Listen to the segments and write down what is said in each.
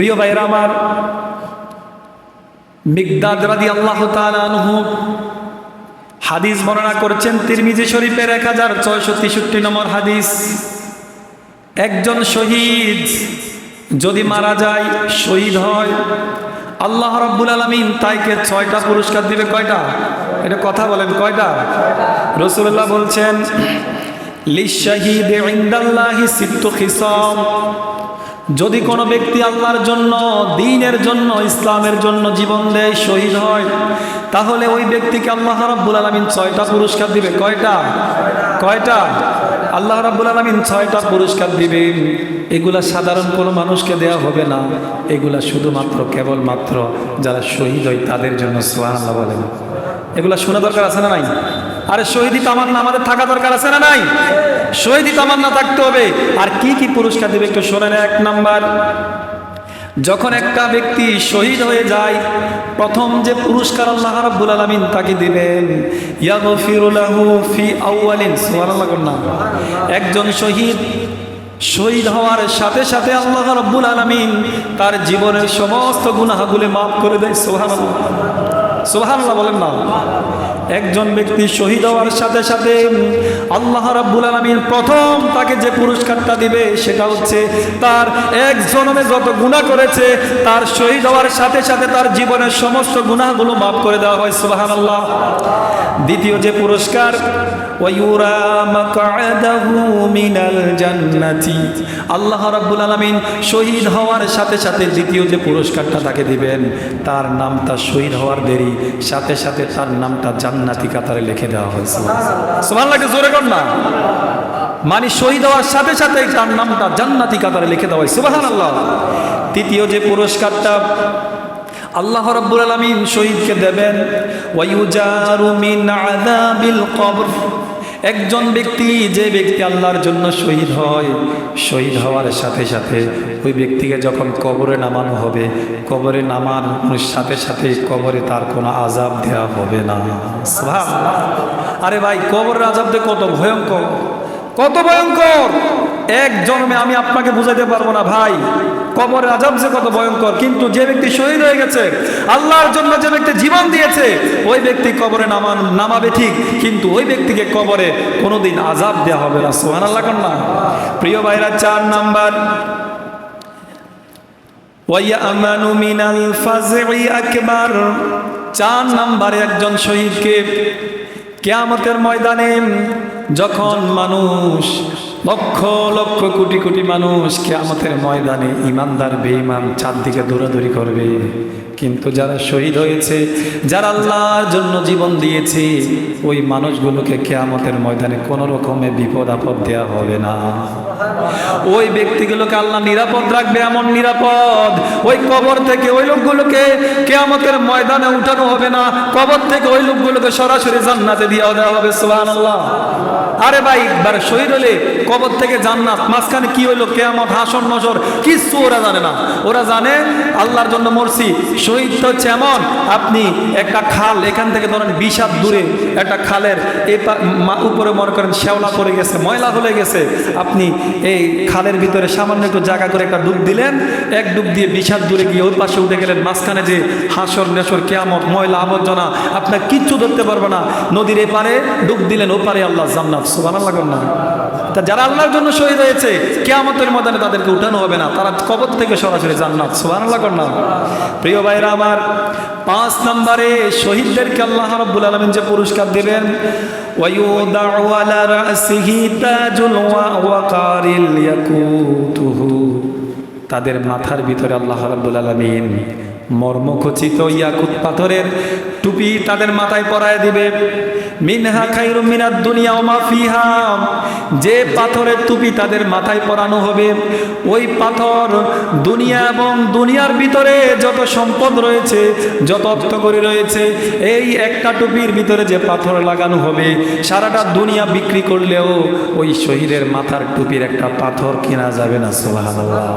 প্রিয় ভাইরা আমার, মিগদাদ রাদি আল্লাহ হাদিস বর্ণনা করছেন তিরমিজি শরীফের এক হাজার ছয়শো তেষট্টি নম্বর হাদিস। একজন শহীদ যদি মারা যায়, শহীদ হয়, আল্লাহ রাব্বুল আলমিন তাইকে ছয়টা পুরস্কার দিবে, কয়টা? এটা কথা বলেন, কয়টা? রসুল্লাহ বলছেন লিশাহিদ ইনদাল্লাহি সিত্তু খিসাম। যদি কোনো ব্যক্তি আল্লাহর জন্য, দিনের জন্য, ইসলামের জন্য জীবন দেয়, শহীদ হয়, তাহলে ওই ব্যক্তিকে আল্লাহ রাব্বুল আলমিন ছয়টা পুরস্কার দিবে। কয়টা? কয়টা? আল্লাহ রাব্বুল আলমিন ছয়টা পুরস্কার দিবে। এগুলা সাধারণ কোনো মানুষকে দেওয়া হবে না। এগুলা শুধুমাত্র, কেবলমাত্র যারা শহীদ হয় তাদের জন্য সোহান আল্লাহ বলেন। এগুলা শোনা দরকার আছে না নাই? আরে শহীদি তামান্না আমাদের থাকা দরকার আছে না নাই? শহীদি তামান্না থাকতে হবে। আর কি কি পুরস্কার দেবে একটু শোনেন এক নাম্বার। যখন একটা ব্যক্তি শহীদ হয়ে যায়, প্রথম যে পুরস্কার আল্লাহ রাব্বুল আলামিন তাকে দিবেন, ইয়াগফিরু লাহু ফি আউয়ালিন সুবহানাল্লাহ একজন শহীদ শহীদ হওয়ার সাথে সাথে আল্লাহ রাব্বুল আলামিন তার জীবনের সমস্ত গুনাহগুলো মাফ করে দেয়, সুবহানাল্লাহ। সুবহানাল্লাহ বলেন না। একজন ব্যক্তি শহীদ হওয়ার সাথে সাথে আল্লাহ রাব্বুল আলামিন প্রথম তাকে যে পুরস্কারটা দিবে সেটা হচ্ছে তার এক জনমে যত গুনাহ করেছে, তার শহীদ হওয়ার সাথে সাথে তার জীবনের সমস্ত গুনাহগুলো মাফ করে দেওয়া হয়, সুবহানাল্লাহ। দ্বিতীয় যে পুরস্কার আল্লাহ রাব্বুল আলামিন শহীদ হওয়ার সাথে সাথে দ্বিতীয় যে পুরস্কারটা তাকে দিবেন, তার নামটা শহীদ হওয়ার দেরি, সাথে সাথে তার নামটা জান্নাতি কাতারে লিখে দেওয়া হয়েছে। সুবহানাল্লাহকে জোরে কর না। মানে শহীদ হওয়ার সাথে সাথে তার নামটা জান্নাতি কাতারে লিখে দেওয়া হয়। সুবহানাল্লাহ। তৃতীয় যে পুরস্কারটা, আল্লাহ রাব্বুল আলামিন শহীদকে দেবেন ওয়াইউজারু মিন আযাবিল কবর। একজন ব্যক্তি যে ব্যক্তি আল্লাহর জন্য শহীদ হয়, শহীদ হওয়ার সাথে সাথে ওই ব্যক্তিকে যখন কবরে নামানো হবে, কবরে নামানোর সাথে সাথে কবরে তার কোনো আজাব দেওয়া হবে না। আরে ভাই, কবরের আজাব দিয়ে কত ভয়ঙ্কর। কত ভয়ঙ্কর! এক জন্মে আমি আপনাকে বুঝাইতে পারব না, ভাই। কবরের আজাব যে কত ভয়ঙ্কর, কিন্তু যে ব্যক্তি শহীদ হয়ে গেছে, আল্লাহর জন্য যে ব্যক্তি জীবন দিয়েছে, ওই ব্যক্তি কবরে নামান, নামাবে ঠিক, কিন্তু ওই ব্যক্তিকে কবরে কোনোদিন আজাব দেওয়া হবে না সোহান আল্লাহ না। প্রিয় ভাইরা, চার নাম্বার। চার নাম্বারে একজন শহীদকে কেয়ামতের ময়দানে যখন মানুষ লক্ষ লক্ষ কোটি কোটি মানুষ কেয়ামতের ময়দানে ইমানদার, বেঈমান চারদিকে দৌড়াদৌড়ি করবে। কিন্তু যারা শহীদ হয়েছে, যারা আল্লাহর জন্য জীবন দিয়েছে, ওই মানুষগুলোকে কেয়ামতের ময়দানে কোনো রকমে বিপদ আপদ দেওয়া হবে না। ওই ব্যক্তিগুলোকে আল্লাহ নিরাপদ রাখবে এমন নিরাপদ। ওই কবর থেকে ওই লোকগুলোকে কেয়ামতের ময়দানে উঠানো হবে না। কবর থেকে ওই লোকগুলোকে সরাসরি জান্নাতে দিয়ে দেওয়া হবে, সুবহানাল্লাহ। আরে ভাই, একবার শহীদ হলে কবর থেকে জান্নাত, মাঝখানে কি হইল? কেয়ামত হাসন নসর কিচ্ছু ওরা জানে না। ওরা জানে আল্লাহর জন্য মরছি। শহীদ তো হচ্ছে এমন, আপনি একটা খাল, এখান থেকে ধরেন হাত দূরে একটা খালের এ উপরে মনে করেন শ্যাওলা পড়ে গেছে, ময়লা হয়ে গেছে। আপনি এই খালের ভিতরে সামান্য একটু জায়গা করে একটা ডুব দিলেন। এক ডুব দিয়ে হাত দূরে গিয়ে ওই পাশে উঠে গেলেন। মাঝখানে যে হাসর নেশর কেয়ামত, ময়লা, আবর্জনা, আপনার কিচ্ছু ধরতে পারবে না। নদীর এপারে ডুব দিলেন, ওপারে আল্লাহ জান্নাত। সুবান আল্লাহ না। তা যারা আল্লাহর জন্য শহীদ হয়েছে, কেয়ামতের ময়দানে তাদেরকে উঠানো হবে না। তারা কবর থেকে সরাসরি জান্নাত। সুবান আল্লাহ না। প্রিয় ভাইরা আমার, পাঁচ নম্বরে শহীদদেরকে আল্লাহ রাব্বুল আলামিন যে পুরস্কার দেবেন ওয়ায়ুদাউ على رأسه تاج وقار ইয়াকুতুহু তাদের মাথার ভিতরে আল্লাহ রাব্বুল আলামিন মর্মখচিত ইয়াকুত পাথরের টুপি তাদের মাথায় পরায় দিবে। মিনহা খাইরুম মিনাদ দুনিয়া ওমা ফিহা। যে পাথরের টুপি তাদের মাথায় পরানো হবে, ওই পাথর দুনিয়া এবং দুনিয়ার ভিতরে যত সম্পদ রয়েছে, যত অর্থকরী রয়েছে, এই একটা টুপির ভিতরে যে পাথর লাগানো হবে, সারাটা দুনিয়া বিক্রি করলেও ওই শহীদের মাথার টুপির একটা পাথর কেনা যাবে না, সুবহানাল্লাহ।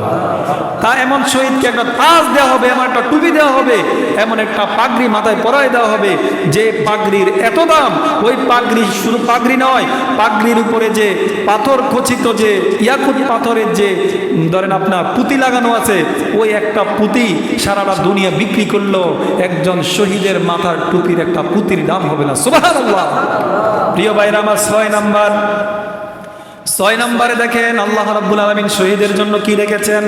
তা এমন শহীদকে একটা তাজ দেওয়া হবে, এমন একটা টুপি দেওয়া হবে, এমন একটা পাগড়ি মাথায় পরায় দেওয়া হবে, যে পাগড়ির এত দাম ওই পাগড়ি শুধু পাগড়ি নয়, পাগড়ির উপরে যে পাথর খচিত যে ইয়াকুত পাথরের যে, ধরেন আপনার পুঁতি লাগানো আছে, ওই একটা পুঁতি সারাটা দুনিয়া বিক্রি করল, একজন শহীদের মাথার টুপির একটা পুঁতির দাম হবে না। সুবহানাল্লাহ। প্রিয় ভাইরা আমার ছয় নাম্বার। ছয় নম্বরে দেখেন, আল্লাহ রাব্বুল আলামিন শহীদের জন্য কি রেখেছেন?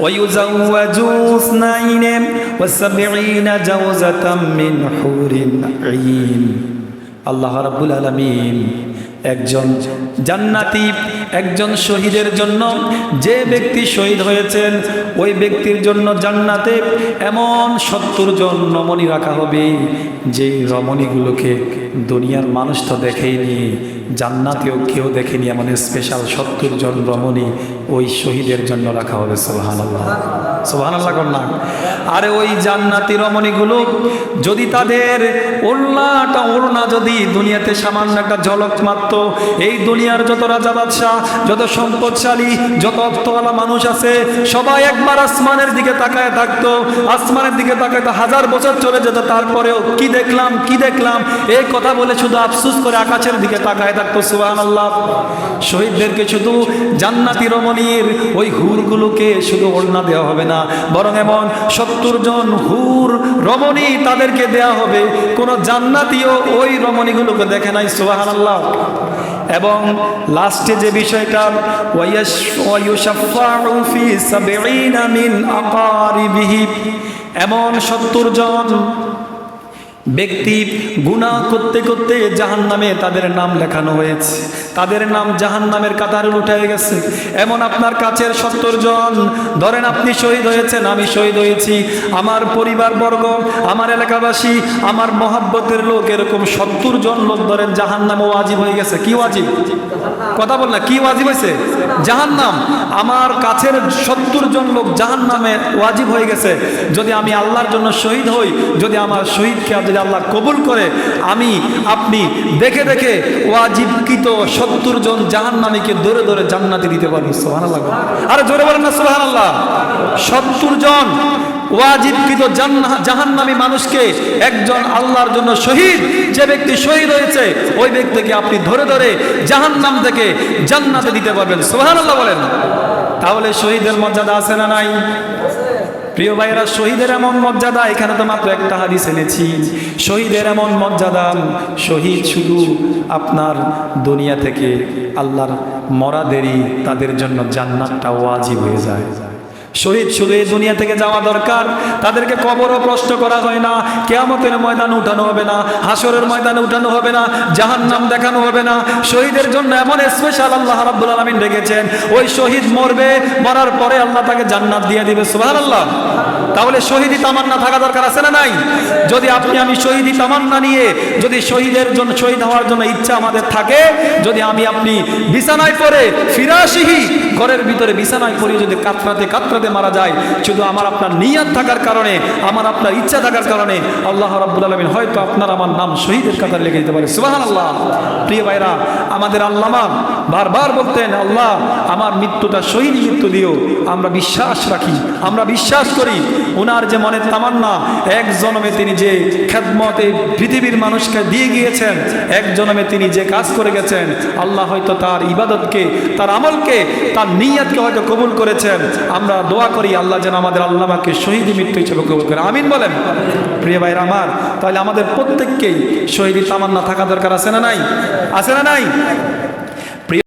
ويزوجوا اثنين وسبعين جوزة من حور عين. الله رب العالمين. একজন জান্নাতি, একজন শহীদের জন্য যে ব্যক্তি শহীদ হয়েছেন, ওই ব্যক্তির জন্য জান্নাতে এমন সত্তর জন রমণী রাখা হবে যে রমণীগুলোকে দুনিয়ার মানুষ তো দেখেইনি, জান্নাতেও কেউ দেখেনি এমন স্পেশাল সত্তর জন রমণী ওই শহীদের জন্য রাখা হবে সোহান আল্লাহ সোহান আল্লাহ কন্যা আরে ওই জান্নাতি রমণীগুলো যদি তাদের ওড়নাটা ওড়না যদি দুনিয়াতে সামান্য একটা ঝলক মারত, এই দুনিয়ার যত রাজা বাদশাহ, যত সম্পদশালী, যত অর্থওয়ালা মানুষ আছে, সবাই একবার আসমানের দিকে তাকায় থাকতো। আসমানের দিকে তাকায় তো হাজার বছর চলে যেত, তারপরেও কি দেখলাম কি দেখলাম? এই কথা বলে শুধু আফসুস করে আকাশের দিকে তাকায় থাকতো সুবাহ আল্লাহ শহীদদেরকে শুধু জান্নাতি রমণীর ওই হুরগুলোকে শুধু ওড়না দেওয়া হবে না, বরং এমন সত্তর জন হুর রমণী তাদেরকে দেয়া হবে। কোন জান্নাতিও ওই রমণীগুলোকে দেখে নাই আল্লাহ এবং লাস্টে যে বিষয়টা মিন এমন সত্তর জন ব্যক্তি গুনাহ করতে করতে জাহান নামে তাদের নাম লেখানো হয়েছে। তাদের নাম জাহান নামের কাতারে উঠে গেছে। এমন আপনার কাছের সত্তর জন, ধরেন আপনি শহীদ হয়েছেন, আমি শহীদ হয়েছি। আমার পরিবার বর্গ আমার এলাকাবাসী, আমার মহাব্বতের লোক, এরকম সত্তর জন লোক ধরেন জাহান নামে ওয়াজিব হয়ে গেছে। কি ওয়াজিব? কথা বল না, কি ওয়াজিব হয়েছে? জাহান নাম আমার কাছের সত্তর জন লোক জাহান নামে ওয়াজিব হয়ে গেছে। যদি আমি আল্লাহর জন্য শহীদ হই, যদি আমার শহীদকে যদি আল্লাহ কবুল করে, আমি, আপনি দেখে দেখে ওয়াজিবকৃত সত্তর জন জাহান নামীকে ধরে ধরে জান্নাতে দিতে পারব সোহান আল্লাহ আরে জোরে বলেন না সোহান আল্লাহ সত্তর জন ওয়াজিবকৃত জাহান্নামী মানুষকে একজন আল্লাহর জন্য শহীদ যে ব্যক্তি শহীদ হয়েছে, ওই ব্যক্তিকে আপনি ধরে ধরে জাহান্নাম থেকে জান্নাতে দিতে পারবেন সোহান আল্লাহ বলেন। তাহলে শহীদের মর্যাদা আছে না নাই? প্রিয় ভাইয়েরা, শহীদের এমন মর্যাদা, এখানে তো মাত্র একটা হাদিস এনেছি। শহীদের এমন মর্যাদা, শহীদ শুধু আপনার দুনিয়া থেকে আল্লাহর মরাদেরই তাদের জন্য জান্নাতটা ওয়াজিব হয়ে যায়। শহীদ শুধু এই দুনিয়া থেকে যাওয়া দরকার। তাদেরকে কবরও প্রশ্ন করা হয় না। কেয়ামতের ময়দানে উঠানো হবে না। হাসরের ময়দানে উঠানো হবে না। জাহান নাম দেখানো হবে না। শহীদের জন্য এমন স্পেশাল আল্লাহ রাব্বুল আলামিন রেখেছেন ওই শহীদ মরবে, মরার পরে আল্লাহ তাকে জান্নাত দিয়ে দিবে। সুবহানাল্লাহ। তাহলে শহীদি তামান্না থাকা দরকার আছে না নাই? যদি আপনি আমি শহীদি তামান্না নিয়ে, যদি শহীদের জন্য, শহীদ হওয়ার জন্য ইচ্ছা আমাদের থাকে, যদি আমি আপনি বিছানায় পড়ে ফিরাসিহি ঘরের ভিতরে বিছানায় পড়ে যদি কাতরাতে কাতরাতে মারা যায়, শুধু আমার আপনার নিয়াত থাকার কারণে, আমার আপনার ইচ্ছা থাকার কারণে, আল্লাহ রাব্বুল আলামিন হয়তো আপনার আমার নাম শহীদের কাতারে লিখে দিতে পারে। সুবহানাল্লাহ। প্রিয় ভাইরা, আমাদের আল্লামা বারবার বলতেন, আল্লাহ, আমার মৃত্যুটা শহীদ মৃত্যু দিও, আমরা বিশ্বাস রাখি, আমরা বিশ্বাস করি ওনার যে মনের তামান্না, এক জনমে তিনি যে খেদমতে পৃথিবীর মানুষকে দিয়ে গিয়েছেন, এক জনমে তিনি যে কাজ করে গেছেন, আল্লাহ হয়তো তার ইবাদতকে, তার আমলকে, তার নিয়াতকে হয়তো কবুল করেছেন। আমরা দোয়া করি আল্লাহ যেন আমাদের আল্লাহকে শহীদ মৃত্যু হিসেবে কবুল করে। আমিন বলেন। প্রিয় ভাইরা আমার, তাহলে আমাদের প্রত্যেককেই শহীদি তামান্না থাকা দরকার আছে না নাই? আছে না নাই?